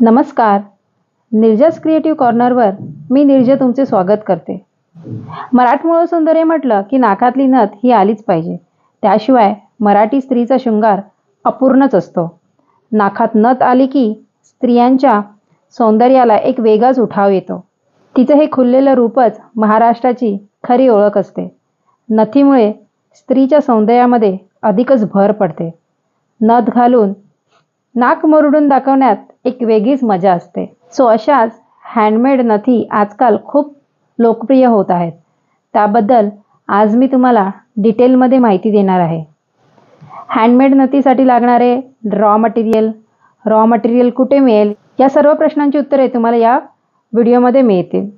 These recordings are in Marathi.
नमस्कार. निर्जस क्रिएटिव्ह कॉर्नरवर मी निर्जा तुमचे स्वागत करते. मराठमोळं सौंदर्य म्हटलं की नाकातली नथ ही आलीच पाहिजे. त्याशिवाय मराठी स्त्रीचा शृंगार अपूर्णच असतो. नाकात नथ आली की स्त्रियांच्या सौंदर्याला एक वेगळाच उठाव येतो. तिचं हे खुललेलं रूपच महाराष्ट्राची खरी ओळख असते. नथीमुळे स्त्रीच्या सौंदर्यामध्ये अधिकच भर पडते. नथ घालून नाक मुरडून दाखवण्यात एक वेगळीच मजा असते. सो अशाच हँडमेड नथी आजकाल खूप लोकप्रिय होत आहेत. त्याबद्दल आज मी तुम्हाला डिटेलमध्ये माहिती देणार आहे. हँडमेड नथीसाठी लागणारे रॉ मटेरियल रॉ मटेरियल कुठे मिळेल? या सर्व प्रश्नांची उत्तरे तुम्हाला या व्हिडिओमध्ये मिळतील.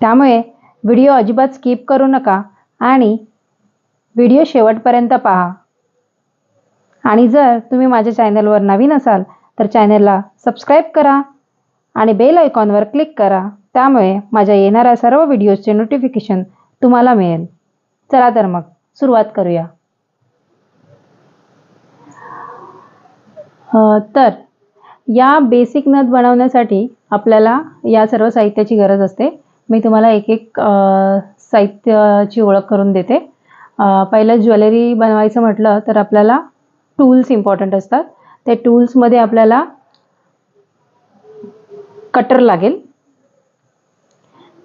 त्यामुळे व्हिडिओ अजिबात स्किप करू नका आणि व्हिडिओ शेवटपर्यंत पहा. आणि जर तुम्ही माझ्या चॅनलवर नवीन असाल तर चॅनलला सबस्क्राईब करा आणि बेल आयकॉनवर क्लिक करा. त्यामुळे माझ्या येणाऱ्या सर्व व्हिडिओजचे नोटिफिकेशन तुम्हाला मिळेल. चला तर मग सुरुवात करूया. तर या बेसिक नथ बनवण्यासाठी आपल्याला या सर्व साहित्याची गरज असते. मी तुम्हाला एक एक साहित्याची ओळख करून देते. पहिलं ज्वेलरी बनवायचं म्हटलं तर आपल्याला टूल्स इम्पॉर्टंट असतात. ते टूल्समध्ये आपल्याला कटर लागेल.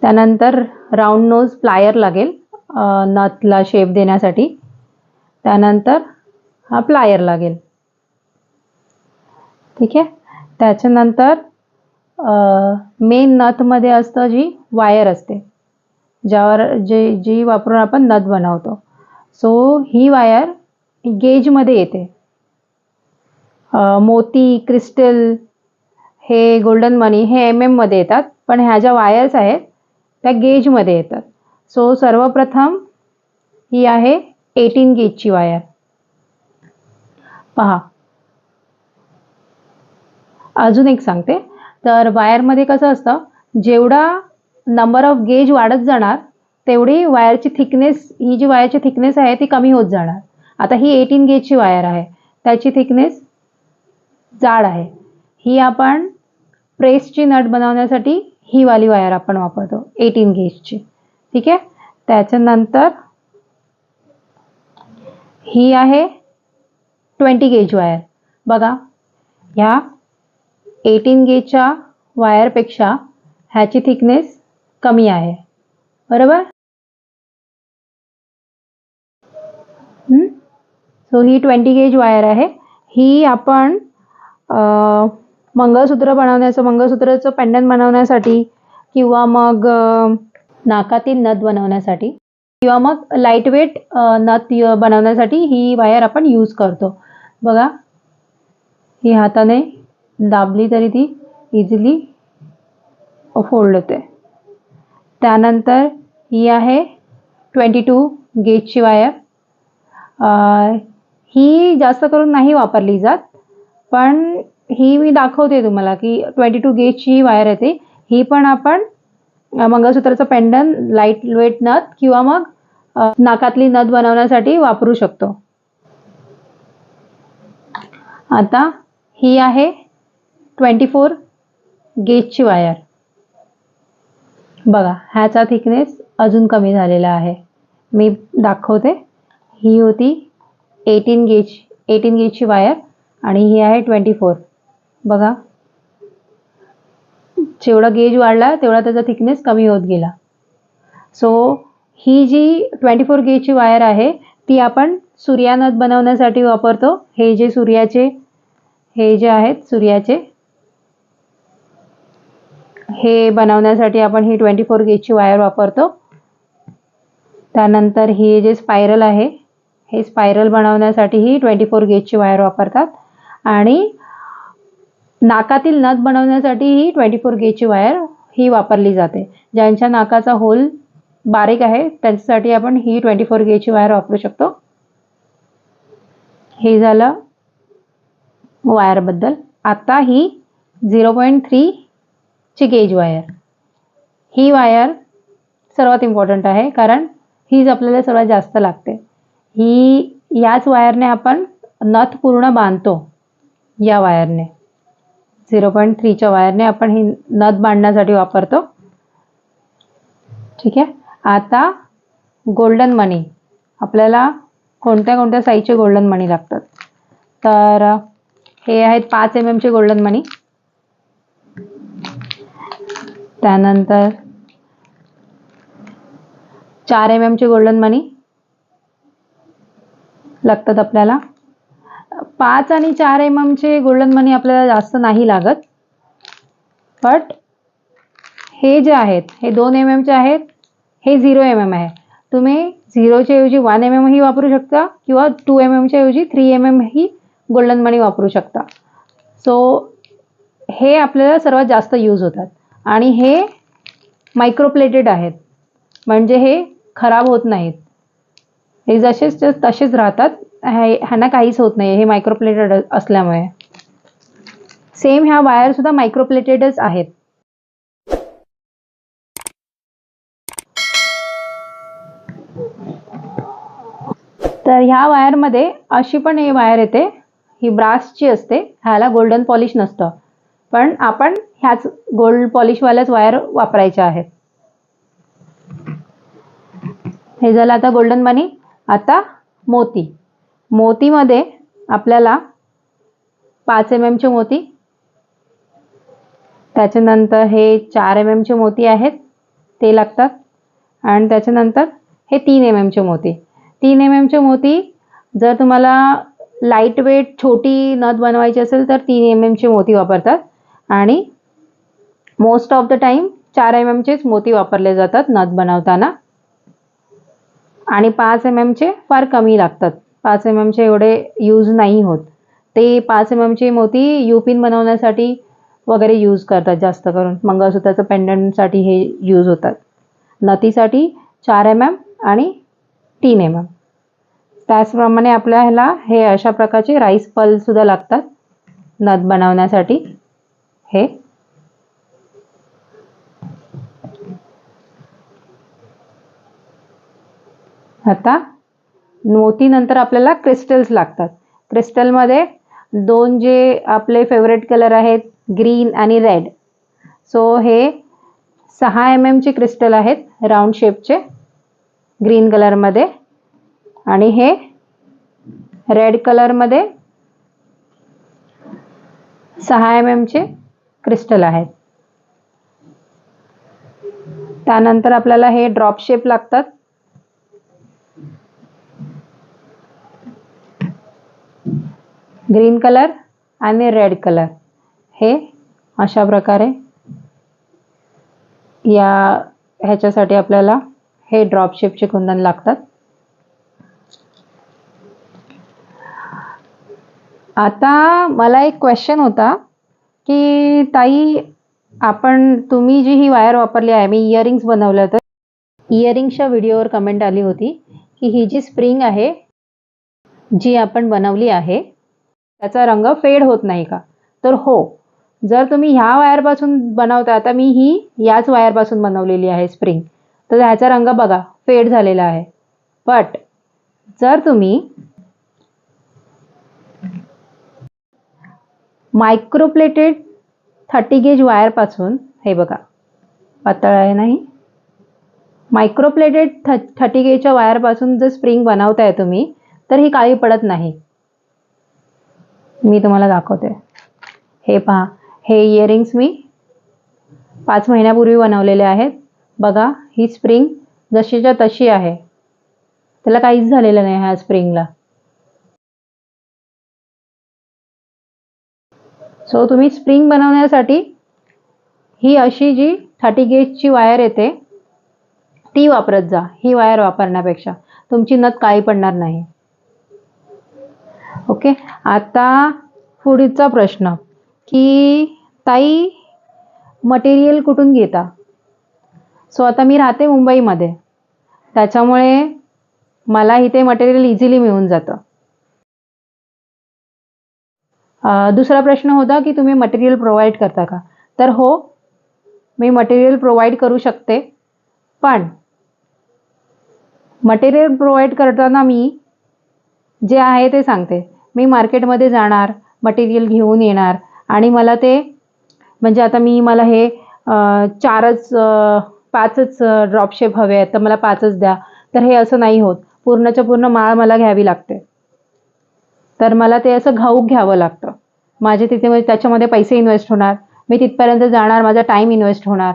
त्यानंतर राऊंड नोज प्लायर लागेल नथला शेप देण्यासाठी. त्यानंतर हा प्लायर लागेल. ठीक आहे? त्याच्यानंतर मेन नथमध्ये असतं जी वायर असते. ज्यावर जे जी वापरून आपण नथ बनवतो. सो ही वायर गेजमध्ये येते. मोती क्रिस्टल हे गोल्डन मनी हे एम एममध्ये येतात. पण ह्या ज्या वायर्स आहेत त्या गेजमध्ये येतात. सो सर्वप्रथम ही आहे एटीन गेजची वायर. पहा. अजून एक सांगते. तर वायरमध्ये कसं असतं जेवढा नंबर ऑफ गेज वाढत जाणार तेवढी वायरची थिकनेस ही जी वायरची थिकनेस आहे ती कमी होत जाणार. आता ही एटीन गेजची वायर आहे. त्याची थिकनेस जाड आहे. ही आपण प्रेसची नट बनवण्यासाठी ही वाली वायर आपण वापरतो एटीन गेजची ठीक आहे? त्याच्यानंतर ही आहे ट्वेंटी गेज वायर बघा ह्या एटीन गेजच्या वायरपेक्षा ह्याची थिकनेस कमी आहे. बरोबर? सो ही ट्वेंटी गेज वायर आहे. ही आपण मंगळसूत्र बनवण्याचं मंगळसूत्राचं पेंडंट बनवण्यासाठी किंवा मग नाकातील नथ बनवण्यासाठी किंवा मग लाइट वेट नथ बनवण्यासाठी ही वायर आपण यूज करतो. बघा ही हाताने दाबली तरी ती इझिली फोल्ड होते. त्यानंतर ही आहे ट्वेंटी टू गेजची वायर ही जास्त करून नाही वापरली जात. पण ही मी दाखवते तुम्हाला की ट्वेंटी टू गेजची वायर येते ही पण आपण मंगळसूत्राचं पेंडन लाइट वेट नथ किंवा मग नाकातली नथ बनवण्यासाठी वापरू शकतो. आता ही आहे ट्वेंटी फोर गेजची वायर. बघा ह्याचा थिकनेस अजून कमी झालेला आहे. मी दाखवते. ही होती एटीन गेज एटीन गेजची वायर. आणि ही आहे ट्वेंटी फोर. बघा. जेवढा गेज वाढला तेवढा त्याचा थिकनेस कमी होत गेला. सो ही जी ट्वेंटी फोर गेजची वायर आहे ती आपण सूर्यानथ बनवण्यासाठी वापरतो. हे जे सूर्याचे हे जे आहेत सूर्याचे हे बनवण्यासाठी आपण ही ट्वेंटी फोर गेजची वायर वापरतो. त्यानंतर हे जे स्पायरल आहे हे स्पायरल बनवण्यासाठी ही ट्वेंटी फोर गेजची वायर वापरतात. आणि नाकातील नथ बनवण्यासाठी ही ट्वेंटी फोर गेची वायर ही वापरली जाते. ज्यांच्या नाकाचा होल बारीक आहे त्यांच्यासाठी आपण ही ट्वेंटी फोर गेची वायर वापरू शकतो. हे झालं वायरबद्दल. आता ही झिरो पॉईंट थ्रीची गेज वायर. ही वायर सर्वात इम्पॉर्टंट आहे कारण हीच आपल्याला सर्वात जास्त लागते. ही याच वायरने आपण नथ पूर्ण बांधतो. या वायरने. झिरो पॉईंट थ्रीच्या वायरने आपण ही नथ बांधण्यासाठी वापरतो. ठीक आहे? आता गोल्डन मनी आपल्याला कोणत्या कोणत्या साईजचे गोल्डन मनी लागतात? तर हे आहेत पाच एम एमचे गोल्डन मनी त्यानंतर चार एम एमचे गोल्डन मनी लागतात आपल्याला. पाच आणि चार एम एमचे गोल्डन मनी आपल्याला जास्त नाही लागत. बट हे जे आहेत हे दोन एम एमचे आहेत हे झिरो एम एम आहे. तुम्ही झिरोच्या ऐवजी वन एम एम ही वापरू शकता किंवा टू एम एमच्या ऐवजी थ्री एम एम ही गोल्डन मनी वापरू शकता. सो हे आपल्याला सर्वात जास्त यूज होतात. आणि हे मायक्रोप्लेटेड आहेत. म्हणजे हे खराब होत नाहीत. हे जसेच तसेच राहतात. ह्यांना काहीच होत नाही. हे मायक्रोप्लेटेड असल्यामुळे. सेम ह्या वायरसुद्धा मायक्रोप्लेटेडच आहेत. तर ह्या वायरमध्ये अशी पण ही वायर येते. ही ब्रासची असते. ह्याला गोल्डन पॉलिश नसतं. पण आपण ह्याच गोल्ड पॉलिशवाल्याच वायर वापरायच्या आहेत. हे झालं आता गोल्डन मनी आता मोती. मोतीमध्ये आपल्याला पाच एम एमचे मोती. त्याच्यानंतर हे चार एम एमचे मोती आहेत ते लागतात. आणि त्याच्यानंतर हे तीन एम एमचे मोती. तीन एम एमचे मोती जर तुम्हाला लाइट वेट छोटी नथ बनवायची असेल तर तीन एम एमचे मोती वापरतात. आणि मोस्ट ऑफ द टाईम चार एम एमचेच मोती वापरले जातात नथ बनवताना. आणि पाच एम एमचे फार कमी लागतात. पाच एम एमचे एवढे यूज नाही होत. ते पाच एम एमची मोती युपिन बनवण्यासाठी वगैरे यूज करतात जास्त करून. मंगळसूत्राचं पेंडंटसाठी हे यूज होतात. नथीसाठी चार एम एम आणि तीन एम एम त्याचप्रमाणे आपल्या ह्याला हे अशा प्रकारचे राईस पलसुद्धा लागतात. नथ बनवण्यासाठी हे. आता मोतीनंतर आपल्याला क्रिस्टल्स लागतात. क्रिस्टलमध्ये दोन जे आपले फेवरेट कलर आहेत ग्रीन आणि रेड सो हे सहा एम एमचे क्रिस्टल आहेत राऊंड शेपचे ग्रीन कलरमध्ये आणि हे रेड कलरमध्ये सहा एम एमचे क्रिस्टल आहेत. त्यानंतर आपल्याला हे ड्रॉप शेप लागतात. ग्रीन कलर आणि रेड कलर. हे अशा प्रकारे या ह्याच्यासाठी आपल्याला हे ड्रॉप शेपचे कुंदन लागतात. आता मला एक क्वेश्चन होता की ताई आपण तुम्ही जी ही वायर वापरली आहे मी इयरिंग्स बनवल्या तर इयरिंग्सच्या व्हिडिओवर कमेंट आली होती की ही जी स्प्रिंग आहे जी आपण बनवली आहे त्याचा रंग फेड होत नाही का? तर हो जर तुम्ही ह्या वायरपासून बनवता आता मी ही याच वायरपासून बनवलेली आहे स्प्रिंग. तर ह्याचा रंग बघा फेड झालेला आहे. बट जर तुम्ही मायक्रोप्लेटेड थर्टी गेज वायरपासून हे बघा पातळ आहे नाही? मायक्रोप्लेटेड थ थर्टी गेजच्या वायरपासून जर स्प्रिंग बनवताय तुम्ही तर ही काळी पडत नाही. मी तुम्हाला दाखवते. हे पहा हे इयरिंग्स मी पाच महिन्यापूर्वी बनवलेले आहेत. बघा ही स्प्रिंग जशीच्या तशी आहे. त्याला काहीच झालेलं नाही ह्या स्प्रिंगला सो तुम्ही स्प्रिंग बनवण्यासाठी ही अशी जी थर्टी गेजची वायर येते ती वापरत जा. ही वायर वापरण्यापेक्षा. तुमची नथ काळी पडणार नाही. ओके? आता पुढचा प्रश्न की ताई मटेरियल कुठून घेता? सो आता मी राहते मुंबईमध्ये. त्याच्यामुळे मला इथे मटेरियल इझिली मिळून जातं. दुसरा प्रश्न होता की तुम्ही मटेरियल प्रोव्हाइड करता का? तर हो मी मटेरियल प्रोव्हाइड करू शकते पण मटेरियल प्रोव्हाइड करताना मी जे आहे ते सांगते. मी मार्केटमध्ये जाणार मटेरियल घेऊन येणार आणि मला ते म्हणजे आता मी मला हे चारच पाचच ड्रॉपशेप हवे आहेत तर मला पाचच द्या. तर हे असं नाही होत. पूर्णच्या पूर्ण माळ मला घ्यावी लागते. तर मला ते असं घाऊक घ्यावं लागतं. माझे तिथे म्हणजे त्याच्यामध्ये पैसे इन्व्हेस्ट होणार. मी तिथपर्यंत जाणार माझा टाईम इन्व्हेस्ट होणार.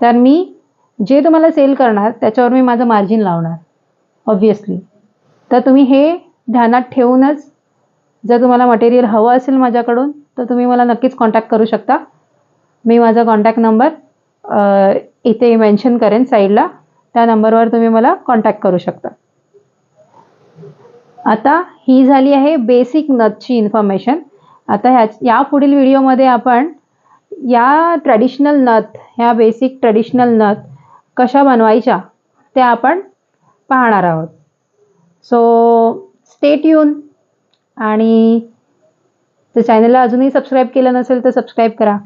तर मी जे तुम्हाला सेल करणार त्याच्यावर मी माझं मार्जिन लावणार ऑब्वियसली तर तुम्ही हे ध्यानात ठेवूनच जर तुम्हाला मटेरियल हवं असेल माझ्याकडून तर तुम्ही मला नक्कीच कॉन्टॅक्ट करू शकता. मी माझा कॉन्टॅक्ट नंबर इथे मेन्शन करेन साईडला त्या नंबरवर तुम्ही मला कॉन्टॅक्ट करू शकता. आता ही झाली आहे बेसिक नथची इन्फॉर्मेशन आता ह्या या पुढील व्हिडिओमध्ये आपण या ट्रॅडिशनल नथ ह्या बेसिक ट्रॅडिशनल नथ कशा बनवायच्या त्या आपण पाहणार आहोत. सो स्टेट येऊन. आणि जर चॅनलला अजूनही सबस्क्राईब केलं नसेल तर सबस्क्राईब करा.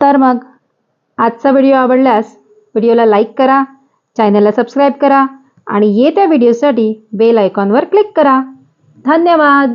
तर मग आजचा व्हिडिओ आवडल्यास व्हिडिओला लाईक करा चॅनलला सबस्क्राईब करा आणि येत्या व्हिडिओसाठी बेल आयकॉनवर क्लिक करा. धन्यवाद!